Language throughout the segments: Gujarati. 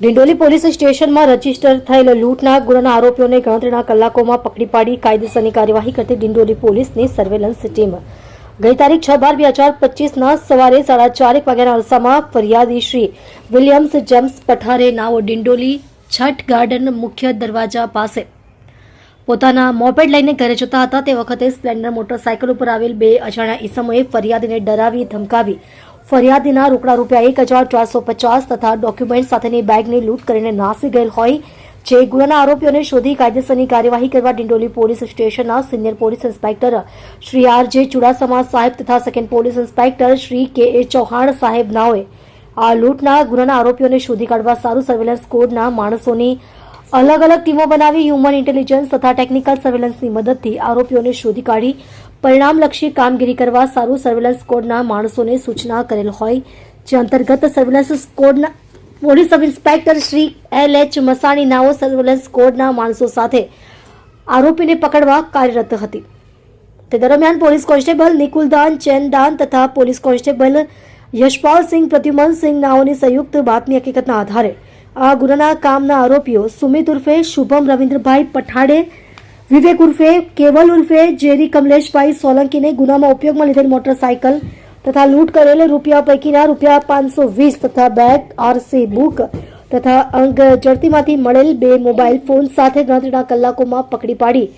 ડિંડોલી પોલીસ સ્ટેશનમાં રજિસ્ટર થયેલ લૂંટના ગુનાના આરોપીઓને ગણતરીના કલાકોમાં પકડી પાડી કાયદેસરની કાર્યવાહી કરતી ડિંડોલી પોલીસની સર્વેલન્સ ટીમ ગઈ તારીખ છ બાર બે હજાર પચીસના સવારે સાડા ચારેક વાગ્યાના અરસામાં ફરિયાદી શ્રી વિલિયમ્સ જેમ્સ પઠારે, નાઓ ડિંડોલી છઠ ગાર્ડન મુખ્ય દરવાજા પાસે પોતાના મોપેડ લઈને ઘરે જતા હતા. તે વખતે સ્પ્લેન્ડર મોટરસાયકલ ઉપર આવેલ બે અજાણ્યા ઈસમોએ ફરિયાદીને ડરાવી, ધમકાવી ફરિયાદીના રોકડા રૂપિયા એક હજાર ચારસો પચાસ તથા ડોક્યુમેન્ટ સાથેની બેગની લૂંટ કરીને નાસી ગયેલ હોય જે ગુનાના આરોપીઓને શોધી કાયદેસરની કાર્યવાહી કરવા ડિંડોલી પોલીસ સ્ટેશનના senior police inspector Shri R J Chudasama સાહેબ તથા સેકન્ડ પોલીસ ઇન્સ્પેક્ટર શ્રી કે એ ચૌહાણ સાહેબ નાઓએ આ લૂંટના ગુનાના આરોપીઓને શોધી કાઢવા સારું સર્વેલન્સ કોડના માણસોની અલગ અલગ ટીમો બનાવી હ્યુમન ઇન્ટેલિજન્સ તથા ટેકનિકલ સર્વેલન્સની મદદથી આરોપીઓને શોધી કાઢી પરિણામલક્ષી કામગીરી કરવા સારું સર્વેલન્સ સ્કોડના માણસોને સૂચના કરેલ હોય, જે અંતર્ગત સર્વેલન્સ કોડના police sub inspector Shri L H Masani નાઓ surveillance કોડના માણસો સાથે આરોપીને પકડવા કાર્યરત હતી. તે દરમિયાન પોલીસ કોન્સ્ટેબલ નિકુલદાન ચેનદાન તથા પોલીસ કોન્સ્ટેબલ યશપાલસિંહ પ્રદ્યુમનસિંહ નાઓની સંયુક્ત બાતમી હકીકતના આધારે આ ગુનાના કામના આરોપીઓ સુમિત ઉર્ફે શુભમ રવિન્દ્રભાઈ પઠાડે વિવેક ઉર્ફે કેવલ ઉર્ફે, જેરી કમલેશભાઈ સોલંકીને ગુનામાં ઉપયોગમાં લીધેલ મોટરસાયકલ તથા લૂંટ કરેલ રૂપિયા પૈકીના રૂપિયા પાંચસો વીસ તથા બેગ, આરસી બુક તથા અંગ જડતીમાંથી મળેલ બે મોબાઈલ ફોન સાથે ગણતરીના કલાકોમાં પકડી પાડી.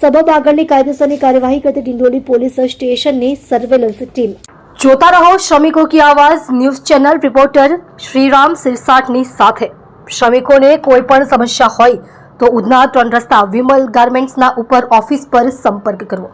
સબબ આગળની કાયદેસરની કાર્યવાહી કરતી ડિંડોલી પોલીસ સ્ટેશનની સર્વેલન્સ ટીમ. જોતા રહો શ્રમિકો કી આવાજ, ન્યૂઝ ચેનલ રિપોર્ટર શ્રીરામ સિરસાટની સાથે. શ્રમિકોને કોઈ પણ સમસ્યા હોય તો ઉધના ત્રણ રસ્તા વિમલ ગાર્મેન્ટ્સના ઉપર ઓફિસ પર સંપર્ક કરવો.